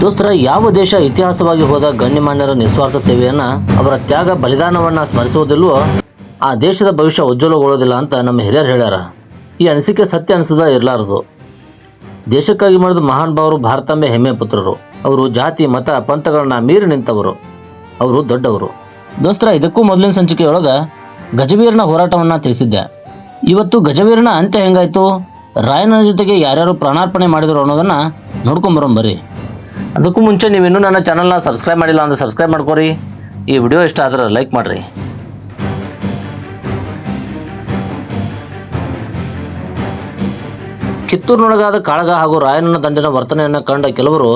ದೋಸ್ತರ, ಯಾವ ದೇಶ ಇತಿಹಾಸವಾಗಿ ಹೋದ ಗಣ್ಯಮಾನ್ಯರ ನಿಸ್ವಾರ್ಥ ಸೇವೆಯನ್ನ ಅವರ ತ್ಯಾಗ ಬಲಿದಾನವನ್ನ ಸ್ಮರಿಸುವುದಿಲ್ಲವೋ, ಆ ದೇಶದ ಭವಿಷ್ಯ ಉಜ್ವಲಗೊಳ್ಳೋದಿಲ್ಲ ಅಂತ ನಮ್ಮ ಹಿರಿಯರು ಹೇಳ್ಯಾರ. ಈ ಅನಿಸಿಕೆ ಸತ್ಯ ಅನಿಸದ ಇರಲಾರದು. ದೇಶಕ್ಕಾಗಿ ಮಾಡಿದ ಮಹಾನ್ ಭಾವರು ಭಾರತಾಂಬೆ ಹೆಮ್ಮೆ ಪುತ್ರರು. ಅವರು ಜಾತಿ, ಮತ, ಪಂಥಗಳನ್ನ ಮೀರಿ ನಿಂತವರು. ಅವರು ದೊಡ್ಡವರು. ದೋಸ್ತರ, ಇದಕ್ಕೂ ಮೊದಲಿನ ಸಂಚಿಕೆಯೊಳಗೆ ಗಜವೀರನ ಹೋರಾಟವನ್ನು ತಿಳಿಸಿದ್ದೆ. ಇವತ್ತು ಗಜವೀರನ ಅಂತ್ಯ ಹೆಂಗಾಯ್ತು? ರಾಯನ ಜೊತೆಗೆ ಯಾರ್ಯಾರು ಪ್ರಾಣಾರ್ಪಣೆ ಮಾಡಿದ್ರು ಅನ್ನೋದನ್ನು ನೋಡ್ಕೊಂಬರೋಣ ಬರ್ರಿ ಅದಕ್ಕೂ ಮುಂಚೆ ನೀವಿನ್ನೂ ನನ್ನ ಚಾನಲ್ನ ಸಬ್ಸ್ಕ್ರೈಬ್ ಮಾಡಿಲ್ಲ ಅಂದರೆ ಸಬ್ಸ್ಕ್ರೈಬ್ ಮಾಡ್ಕೊರಿ. ಈ ವಿಡಿಯೋ ಇಷ್ಟ ಆದ್ರೆ ಲೈಕ್ ಮಾಡಿರಿ. ಕಿತ್ತೂರಿನೊಳಗಾದ ಕಾಳಗ ಹಾಗೂ ರಾಯನನ ದಂಡಿನ ವರ್ತನೆಯನ್ನು ಕಂಡ ಕೆಲವರು,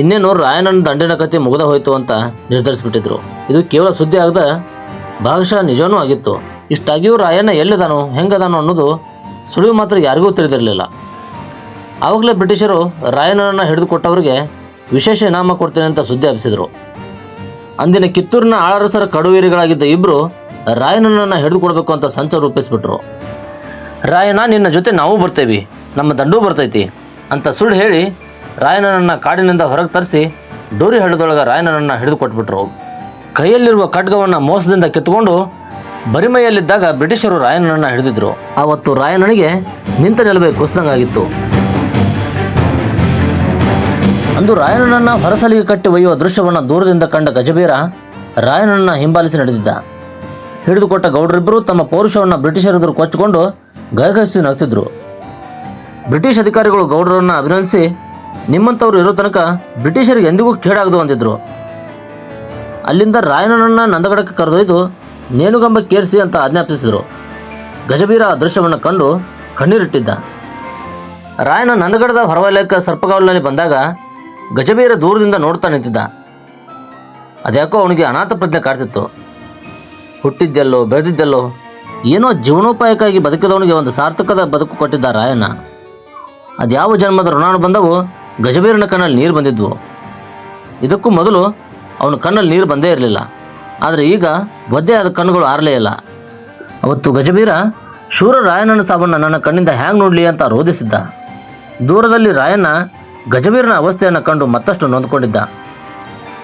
ಇನ್ನೇನು ರಾಯನನ ದಂಡಿನ ಕತೆ ಮುಗಿದ ಹೋಯಿತು ಅಂತ ನಿರ್ಧರಿಸಿಬಿಟ್ಟಿದ್ರು. ಇದು ಕೇವಲ ಸುದ್ದಿ ಆಗದ ಭಾಗಶಃ ನಿಜವೂ ಆಗಿತ್ತು. ಇಷ್ಟಾಗಿಯೂ ರಾಯಣ್ಣ ಎಲ್ಲಿದಾನೋ, ಹೆಂಗದಾನೋ ಅನ್ನೋದು ಸುಳಿವು ಮಾತ್ರ ಯಾರಿಗೂ ತಿಳಿದಿರಲಿಲ್ಲ. ಆವಾಗಲೇ ಬ್ರಿಟಿಷರು ರಾಯಣ್ಣನನ್ನು ಹಿಡಿದುಕೊಟ್ಟವರಿಗೆ ವಿಶೇಷ ಇನಾಮ ಕೊಡ್ತೇನೆ ಅಂತ ಸುದ್ದಿ ಹಬ್ಬಿಸಿದರು ಅಂದಿನ ಕಿತ್ತೂರಿನ ಆಳರಸರ ಕಡುವೀರಿಗಳಾಗಿದ್ದ ಇಬ್ಬರು ಹಿಡಿದು ಹಿಡಿದುಕೊಡ್ಬೇಕು ಅಂತ ಸಂಚ ರೂಪಿಸ್ಬಿಟ್ರು. ರಾಯನ ನಿನ್ನ ಜೊತೆ ನಾವು ಬರ್ತೇವೆ, ನಮ್ಮ ದಂಡು ಬರ್ತೈತಿ ಅಂತ ಸುಳ್ಳು ಹೇಳಿ ರಾಯನನ್ನು ಕಾಡಿನಿಂದ ಹೊರಗೆ ತರಿಸಿ ಡೋರಿ ಹಳ್ಳದೊಳಗೆ ರಾಯನನ್ನು ಹಿಡಿದು ಕೊಟ್ಬಿಟ್ರು ಕೈಯಲ್ಲಿರುವ ಖಡ್ಗವನ್ನು ಮೋಸದಿಂದ ಕಿತ್ತುಕೊಂಡು ಬರಿಮೈಯಲ್ಲಿದ್ದಾಗ ಬ್ರಿಟಿಷರು ರಾಯನನ್ನು ಹಿಡಿದಿದ್ರು. ಆವತ್ತು ರಾಯನನಿಗೆ ನಿಂತ ನಿಲ್ಲಬೇಕು ಕುಸಿದಂಗಾಗಿತ್ತು. ಅಂದು ರಾಯಣ್ಣನನ್ನ ಹೊರಸಲಿಗೆ ಕಟ್ಟಿ ಒಯ್ಯುವ ದೃಶ್ಯವನ್ನು ದೂರದಿಂದ ಕಂಡ ಗಜಬೀರ ರಾಯಣ್ಣನ ಹಿಂಬಾಲಿಸಿ ನಡೆದಿದ್ದ. ಹಿಡಿದುಕೊಟ್ಟ ಗೌಡರಿಬ್ಬರು ತಮ್ಮ ಪೌರುಷವನ್ನು ಬ್ರಿಟಿಷರ ಎದುರು ಕೊಚ್ಚಿಕೊಂಡು ಗಗಸಿ ನಗ್ತಿದ್ರು. ಬ್ರಿಟಿಷ್ ಅಧಿಕಾರಿಗಳು ಗೌಡರನ್ನು ಅಭಿನಂದಿಸಿ, ನಿಮ್ಮಂಥವ್ರು ಇರೋ ತನಕ ಬ್ರಿಟಿಷರಿಗೆ ಎಂದಿಗೂ ಕೇಡಾಗದು ಅಂದಿದ್ರು. ಅಲ್ಲಿಂದ ರಾಯಣ್ಣನನ್ನ ನಂದಗಡಕ್ಕೆ ಕರೆದೊಯ್ದು, ನೇಣುಗಂಬ ಕೇರಿಸಿ ಅಂತ ಆಜ್ಞಾಪಿಸಿದರು. ಗಜಬೀರ ಆ ದೃಶ್ಯವನ್ನು ಕಂಡು ಕಣ್ಣೀರಿಟ್ಟಿದ್ದ. ರಾಯನ ನಂದಗಡದ ಹೊರವಲಯಕ್ಕೆ ಸರ್ಪಗಾವಲಿನಲ್ಲಿ ಬಂದಾಗ ಗಜಬೀರ ದೂರದಿಂದ ನೋಡ್ತಾ ನಿಂತಿದ್ದ. ಅದ್ಯಾಕೋ ಅವನಿಗೆ ಅನಾಥ ಪ್ರಜ್ಞೆ ಕಾಡ್ತಿತ್ತು. ಹುಟ್ಟಿದ್ದೆಲ್ಲೋ, ಬೆಳೆದಿದ್ದೆಲ್ಲೋ, ಏನೋ ಜೀವನೋಪಾಯಕ್ಕಾಗಿ ಬದುಕಿದವನಿಗೆ ಒಂದು ಸಾರ್ಥಕದ ಬದುಕು ಕೊಟ್ಟಿದ್ದ ರಾಯಣ್ಣ. ಅದ್ಯಾವ ಜನ್ಮದ ಋಣಾನು ಬಂದವು, ಗಜಬೀರನ ಕಣ್ಣಲ್ಲಿ ನೀರು ಬಂದಿದ್ವು. ಇದಕ್ಕೂ ಮೊದಲು ಅವನ ಕಣ್ಣಲ್ಲಿ ನೀರು ಬಂದೇ ಇರಲಿಲ್ಲ. ಆದರೆ ಈಗ ಒದ್ದೆ ಆದ ಕಣ್ಣುಗಳು ಆರಲೇ ಇಲ್ಲ. ಅವತ್ತು ಗಜಬೀರ, ಶೂರ ರಾಯಣ್ಣನ ಸಾವನ್ನು ನನ್ನ ಕಣ್ಣಿಂದ ಹ್ಯಾಂಗ್ ನೋಡಲಿ ಅಂತ ರೋಧಿಸಿದ್ದ. ದೂರದಲ್ಲಿ ರಾಯಣ್ಣ ಗಜಬೀರನ ಅವಸ್ಥೆಯನ್ನು ಕಂಡು ಮತ್ತಷ್ಟು ನೊಂದ್ಕೊಂಡಿದ್ದ.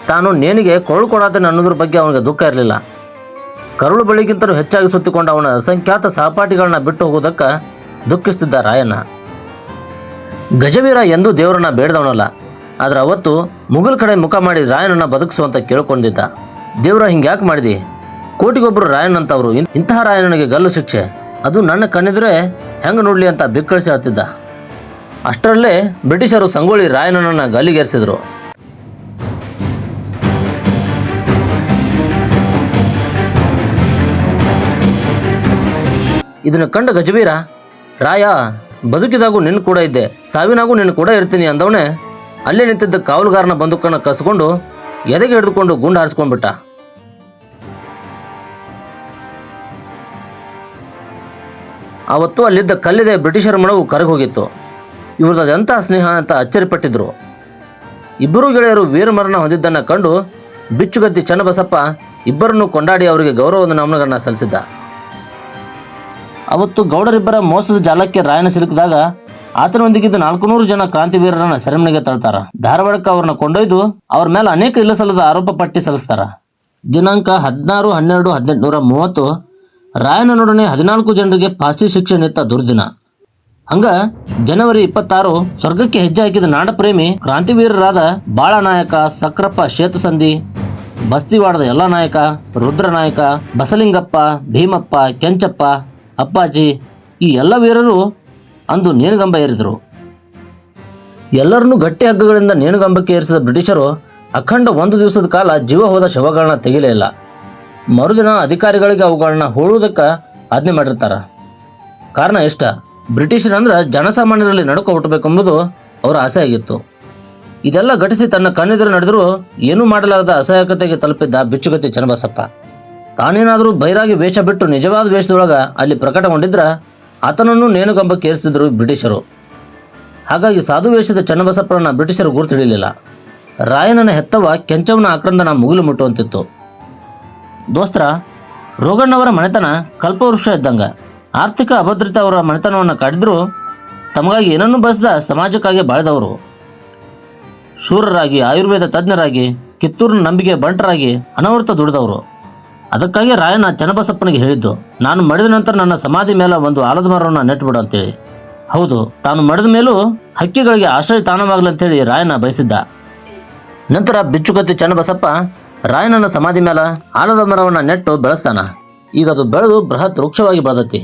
ತಾನು ನೇಣಿಗೆ ಕೊರಳು ಕೊಡಾತೇನೆ ಅನ್ನೋದ್ರ ಬಗ್ಗೆ ಅವನಿಗೆ ದುಃಖ ಇರಲಿಲ್ಲ. ಕರುಳು ಬಳಿಗಿಂತಲೂ ಹೆಚ್ಚಾಗಿ ಸುತ್ತಿಕೊಂಡ ಅವನ ಅಸಂಖ್ಯಾತ ಸಹಪಾಠಿಗಳನ್ನ ಬಿಟ್ಟು ಹೋಗುವುದಕ್ಕೆ ದುಃಖಿಸ್ತಿದ್ದ ರಾಯಣ್ಣ. ಗಜವೀರ ಎಂದೂ ದೇವರನ್ನ ಬೇಡದವನಲ್ಲ, ಆದರೆ ಅವತ್ತು ಮುಗಲ್ ಕಡೆ ಮುಖ ಮಾಡಿ ರಾಯನನ್ನ ಬದುಕಿಸುವಂತ ಕೇಳಿಕೊಂಡಿದ್ದ. ದೇವರ ಹಿಂಗ್ಯಾಕೆ ಮಾಡಿದಿ? ಕೋಟಿಗೊಬ್ಬರು ರಾಯಣ್ಣಂತವರು ಇನ್- ಇಂತಹ ರಾಯನಿಗೆ ಗಲ್ಲು ಶಿಕ್ಷೆ. ಅದು ನನ್ನ ಕಣ್ಣಿದ್ರೆ ಹೆಂಗೆ ನೋಡಲಿ ಅಂತ ಬಿಕ್ಕಳಿಸಿ ಹೇಳ್ತಿದ್ದ ಅಷ್ಟರಲ್ಲೇ ಬ್ರಿಟಿಷರು ಸಂಗೊಳ್ಳಿ ರಾಯನನ್ನ ಗಾಲಿಗೇರಿಸಿದ್ರು ಇದನ್ನು ಕಂಡ ಗಜಬೀರ ರಾಯ, ಬದುಕಿದಾಗೂ ನಿನ್ನ ಕೂಡ ಇದ್ದೆ, ಸಾವಿನಾಗೂ ನಿನ್ನ ಕೂಡ ಇರ್ತೀನಿ ಅಂದವನೆ ಅಲ್ಲೇ ನಿಂತಿದ್ದ ಕಾವಲುಗಾರನ ಬಂದೂಕನ್ನು ಕಸ್ಕೊಂಡು ಎದೆಗೆ ಹಿಡಿದುಕೊಂಡು ಗುಂಡು ಹಾರಿಸ್ಕೊಂಡ್ಬಿಟ್ಟ. ಆವತ್ತು ಅಲ್ಲಿದ್ದ ಕಲ್ಲಿದೆ ಬ್ರಿಟಿಷರ ಮಣವು ಕರಗಿ ಹೋಗಿತ್ತು. ಇವ್ರದ್ದು ಎಂಥ ಸ್ನೇಹ ಅಂತ ಅಚ್ಚರಿಪಟ್ಟಿದ್ರು. ಇಬ್ಬರು ಗೆಳೆಯರು ವೀರಮರಣ ಹೊಂದಿದ್ದನ್ನು ಕಂಡು ಬಿಚ್ಚುಗತ್ತಿ ಚನ್ನಬಸಪ್ಪ ಇಬ್ಬರನ್ನು ಕೊಂಡಾಡಿ ಅವರಿಗೆ ಗೌರವದ ನಮನಗಳನ್ನು ಸಲ್ಲಿಸಿದ್ದ. ಅವತ್ತು ಗೌಡರಿಬ್ಬರ ಮೋಸದ ಜಾಲಕ್ಕೆ ರಾಯನ ಸಿಲುಕಿದಾಗ ಆತನೊಂದಿಗಿದ್ದ ನಾಲ್ಕುನೂರು ಜನ ಕ್ರಾಂತಿವೀರರನ್ನ ಸೆರೆಮನೆಗೆ ತಳ್ತಾರ. ಧಾರವಾಡಕ್ಕೆ ಅವ್ರನ್ನ ಕೊಂಡೊಯ್ದು ಅವ್ರ ಮೇಲೆ ಅನೇಕ ಇಲ್ಲಸಲ್ಲದ ಆರೋಪ ಪಟ್ಟಿ ಸಲ್ಲಿಸ್ತಾರ. ದಿನಾಂಕ ಹದಿನಾರು, ಹನ್ನೆರಡು, ಹದಿನೆಂಟುನೂರ ಮೂವತ್ತು ರಾಯನೊಡನೆ ಹದಿನಾಲ್ಕು ಜನರಿಗೆ ಫಾಸಿ ಶಿಕ್ಷೆ ನಿತ್ತ ದುರ್ದಿನ. ಹಂಗ ಜನವರಿ ಇಪ್ಪತ್ತಾರು ಸ್ವರ್ಗಕ್ಕೆ ಹೆಜ್ಜೆ ಹಾಕಿದ ನಾಡಪ್ರೇಮಿ ಕ್ರಾಂತಿವೀರರಾದ ಬಾಳನಾಯಕ, ಸಕ್ರಪ್ಪ ಶೇತಸಂಧಿ ಬಸ್ತಿವಾಡದ ಎಲ್ಲ ನಾಯಕ, ರುದ್ರನಾಯಕ, ಬಸಲಿಂಗಪ್ಪ, ಭೀಮಪ್ಪ, ಕೆಂಚಪ್ಪ, ಅಪ್ಪಾಜಿ ಈ ಎಲ್ಲ ವೀರರು ಅಂದು ನೇಣುಗಂಬ ಏರಿದರು. ಎಲ್ಲರನ್ನೂ ಗಟ್ಟಿ ಹಗ್ಗಗಳಿಂದ ನೇಣುಗಂಬಕ್ಕೆ ಏರಿಸಿದ ಬ್ರಿಟಿಷರು ಅಖಂಡ ಒಂದು ದಿವಸದ ಕಾಲ ಜೀವ ಹೋದ ಶವಗಳನ್ನ ತೆಗಿಲೇ ಇಲ್ಲ. ಮರುದಿನ ಅಧಿಕಾರಿಗಳಿಗೆ ಅವುಗಳನ್ನ ಹೂಳುವುದಕ್ಕೆ ಆಜ್ಞೆ ಮಾಡಿರ್ತಾರ. ಕಾರಣ ಇಷ್ಟ ಬ್ರಿಟಿಷರಂದ್ರೆ ಜನಸಾಮಾನ್ಯರಲ್ಲಿ ನಡುಕ ಹುಟ್ಟಬೇಕೆಂಬುದು ಅವರ ಆಸೆ ಆಗಿತ್ತು ಇದೆಲ್ಲ ಘಟಿಸಿ ತನ್ನ ಕಣ್ಣೆದುರು ನಡೆದರೂ ಏನೂ ಮಾಡಲಾಗದ ಅಸಹಾಯಕತೆಗೆ ತಲುಪಿದ್ದ ಬಿಚ್ಚುಗತ್ತಿ ಚನ್ನಬಸಪ್ಪ. ತಾನೇನಾದರೂ ಬೈರಾಗಿ ವೇಷ ಬಿಟ್ಟು ನಿಜವಾದ ವೇಷದೊಳಗ ಅಲ್ಲಿ ಪ್ರಕಟಗೊಂಡಿದ್ರ ಆತನನ್ನು ನೇಣುಗಂಬಕ್ಕೆ ಏರಿಸಿದ್ರು ಬ್ರಿಟಿಷರು. ಹಾಗಾಗಿ ಸಾಧು ವೇಷದ ಚನ್ನಬಸಪ್ಪರನ್ನ ಬ್ರಿಟಿಷರು ಗುರುತಿಡಲಿಲ್ಲ. ರಾಯನನ ಹೆತ್ತವ ಕೆಂಚವನ ಆಕ್ರಂದನ ಮುಗಿಲು ಮುಟ್ಟುವಂತಿತ್ತು. ದೋಸ್ತ್ರ, ರೋಗಣ್ಣವರ ಮನೆತನ ಕಲ್ಪವೃಕ್ಷ ಇದ್ದಂಗ. ಆರ್ಥಿಕ ಅಭದ್ರತೆ ಅವರ ಮನೆತನವನ್ನು ಕಾಡಿದ್ರು, ತಮಗಾಗಿ ಏನನ್ನೂ ಬಯಸದ ಸಮಾಜಕ್ಕಾಗಿ ಬಾಳಿದವರು. ಶೂರರಾಗಿ, ಆಯುರ್ವೇದ ತಜ್ಞರಾಗಿ, ಕಿತ್ತೂರಿನ ನಂಬಿಕೆ ಬಂಟರಾಗಿ ಅನವರ್ತ ದುಡಿದವರು. ಅದಕ್ಕಾಗಿ ರಾಯನ ಚನ್ನಬಸಪ್ಪನಿಗೆ ಹೇಳಿದ್ದು, ನಾನು ಮಡಿದ ನಂತರ ನನ್ನ ಸಮಾಧಿ ಮೇಲೆ ಒಂದು ಆಲದ ಮರವನ್ನು ನೆಟ್ಟುಬಿಡು ಅಂತೇಳಿ. ಹೌದು, ತಾನು ಮಡಿದ ಮೇಲೂ ಹಕ್ಕಿಗಳಿಗೆ ಆಶ್ರಯ ತಾಣವಾಗಲಂತೇಳಿ ರಾಯಣ್ಣ ಬಯಸಿದ್ದ. ನಂತರ ಬಿಚ್ಚುಗತ್ತಿ ಚನ್ನಬಸಪ್ಪ ರಾಯಣ್ಣನ ಸಮಾಧಿ ಮೇಲೆ ಆಲದ ಮರವನ್ನು ನೆಟ್ಟು ಬೆಳೆಸ್ತಾನ. ಈಗ ಅದು ಬೆಳೆದು ಬೃಹತ್ ವೃಕ್ಷವಾಗಿ ಬೆಳೆದತಿ.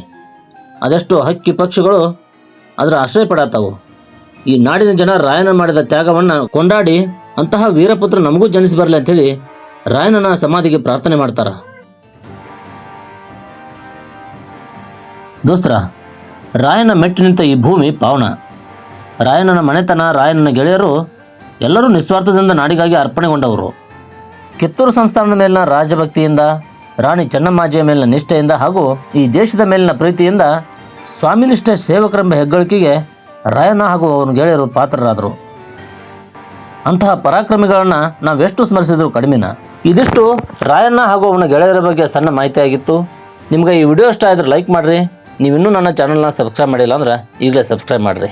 ಅದೆಷ್ಟು ಹಕ್ಕಿ ಪಕ್ಷಿಗಳು ಅದರ ಆಶ್ರಯ ಪಡಾತಾವು. ಈ ನಾಡಿನ ಜನ ರಾಯನ ಮಾಡಿದ ತ್ಯಾಗವನ್ನು ಕೊಂಡಾಡಿ ಅಂತಹ ವೀರಪುತ್ರ ನಮಗೂ ಜನಿಸಿ ಬರಲಿ ಅಂತೇಳಿ ರಾಯನನ ಸಮಾಧಿಗೆ ಪ್ರಾರ್ಥನೆ ಮಾಡ್ತಾರ. ದೋಸ್ತರ, ರಾಯನ ಮೆಟ್ಟಿ ನಿಂತ ಈ ಭೂಮಿ ಪಾವನ. ರಾಯನನ ಮನೆತನ, ರಾಯನನ ಗೆಳೆಯರು ಎಲ್ಲರೂ ನಿಸ್ವಾರ್ಥದಿಂದ ನಾಡಿಗಾಗಿ ಅರ್ಪಣೆಗೊಂಡವರು. ಕಿತ್ತೂರು ಸಂಸ್ಥಾನದ ಮೇಲಿನ ರಾಜಭಕ್ತಿಯಿಂದ, ರಾಣಿ ಚೆನ್ನಮ್ಮಾಜಿಯ ಮೇಲಿನ ನಿಷ್ಠೆಯಿಂದ ಹಾಗೂ ಈ ದೇಶದ ಮೇಲಿನ ಪ್ರೀತಿಯಿಂದ ಸ್ವಾಮಿನಿಷ್ಠ ಸೇವಕರೆಂಬ ಹೆಗ್ಗಳಿಕೆಗೆ ರಾಯಣ್ಣ ಹಾಗೂ ಅವನ ಗೆಳೆಯರು ಪಾತ್ರರಾದರು. ಅಂತಹ ಪರಾಕ್ರಮಿಗಳನ್ನು ನಾವೆಷ್ಟು ಸ್ಮರಿಸಿದ್ರು ಕಡಿಮೆನ? ಇದಿಷ್ಟು ರಾಯಣ್ಣ ಹಾಗೂ ಅವನ ಗೆಳೆಯರ ಬಗ್ಗೆ ಸಣ್ಣ ಮಾಹಿತಿಯಾಗಿತ್ತು. ನಿಮಗೆ ಈ ವಿಡಿಯೋ ಇಷ್ಟ ಆದರೆ ಲೈಕ್ ಮಾಡಿರಿ. ನೀವಿನ್ನೂ ನನ್ನ ಚಾನಲ್ನ ಸಬ್ಸ್ಕ್ರೈಬ್ ಮಾಡಿಲ್ಲ ಅಂದ್ರೆ ಈಗಲೇ ಸಬ್ಸ್ಕ್ರೈಬ್ ಮಾಡಿರಿ.